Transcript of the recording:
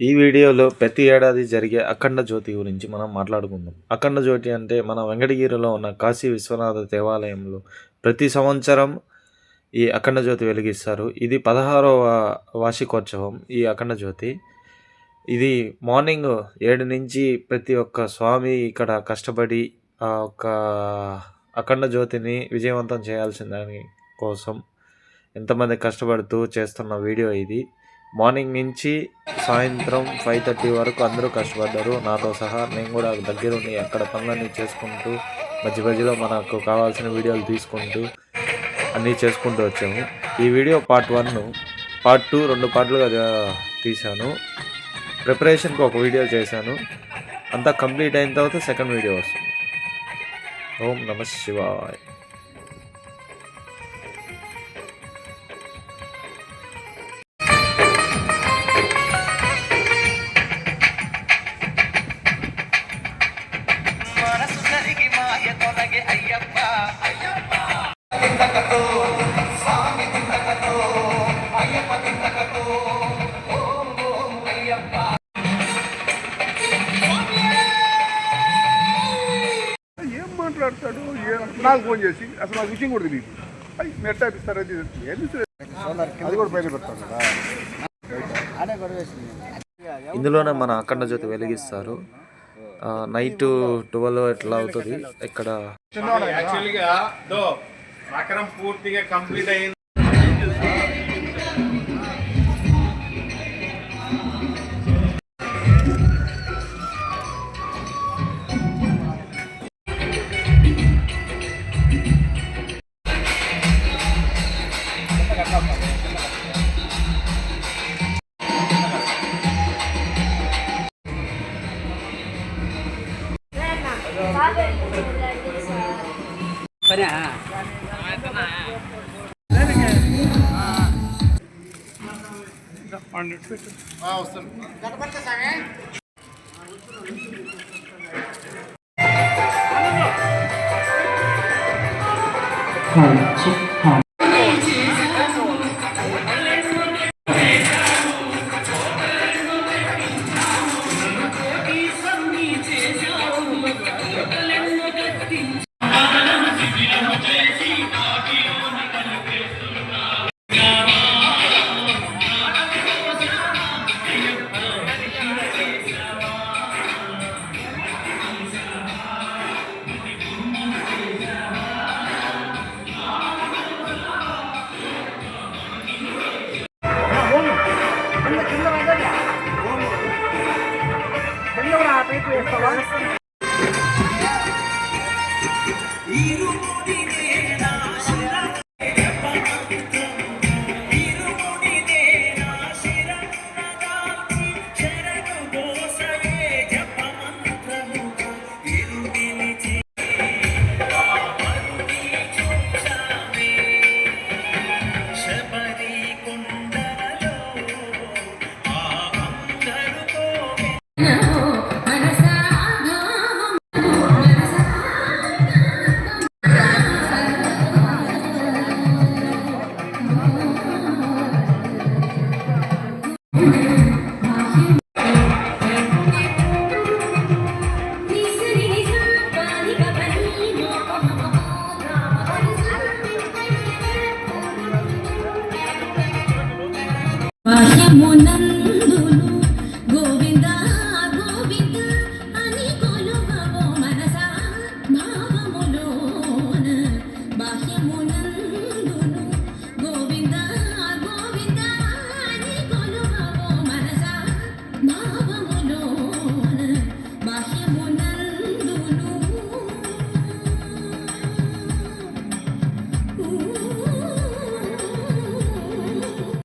ఈ వీడియోలో ప్రతి ఏడాది జరిగే అఖండ జ్యోతి గురించి మనం మాట్లాడుకుందాం. అఖండ జ్యోతి అంటే మన వెంకటగిరిలో ఉన్న కాశీ విశ్వనాథ దేవాలయంలో ప్రతి సంవత్సరం ఈ అఖండ జ్యోతి వెలిగిస్తారు. ఇది పదహారవ వార్షికోత్సవం ఈ అఖండ జ్యోతి. ఇది మార్నింగ్ ఏడు నుంచి ప్రతి ఒక్క స్వామి ఇక్కడ కష్టపడి ఆ ఒక్క అఖండ జ్యోతిని విజయవంతం చేయాల్సిన దాని కోసం ఎంతమంది కష్టపడుతూ చేస్తున్న వీడియో ఇది. మార్నింగ్ నుంచి సాయంత్రం ఫైవ్ థర్టీ వరకు అందరూ కష్టపడ్డారు. నాతో సహా నేను కూడా దగ్గరుండి అక్కడ పనులన్నీ చేసుకుంటూ మధ్య మధ్యలో మనకు కావాల్సిన వీడియోలు తీసుకుంటూ అన్నీ చేసుకుంటూ వచ్చాము. ఈ video part one part two రెండు పార్ట్లుగా తీశాను. ప్రిపరేషన్కి ఒక వీడియో చేశాను. అంతా కంప్లీట్ అయిన తర్వాత సెకండ్ వీడియో వస్తుంది. ఓం నమ శివాయ్. ఏం మాట్లాడతాడు? నాకు ఫోన్ చేసి అసలు నాకు విషయం కూడా తెలియదు అయ్యి మీరు ఎట్టా ఇస్తారు? అది? అది కూడా బయట పెడతాను. కదా ఇందులోనే మన అఖండ జ్యోతి వెలిగిస్తారు. నైట్ ట్వెల్వ్ ఎట్లా అవుతుంది? ఇక్కడ యాక్చువల్గా దో మకరం పూర్తిగా కంప్లీట్ అయింది. పనా వస్తాను గడపడతా సాగే Mùa